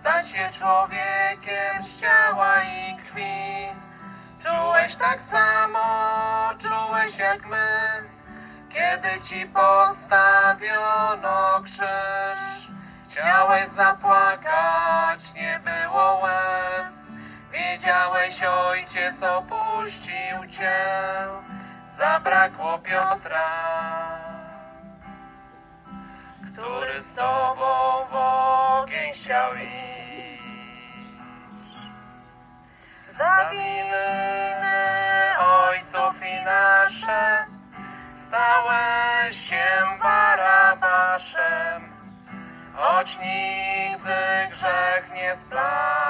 stać się człowiekiem z ciała i krwi. Czułeś tak samo, czułeś jak my, kiedy ci postawiono krzyż. Chciałeś zapłakać, nie było łez, wiedziałeś ojciec opuścił cię, zabrakło Piotra który z tobą chciał iść. Za winy ojców i nasze stałeś się Barabaszem, choć nigdy grzech nie splamił cię.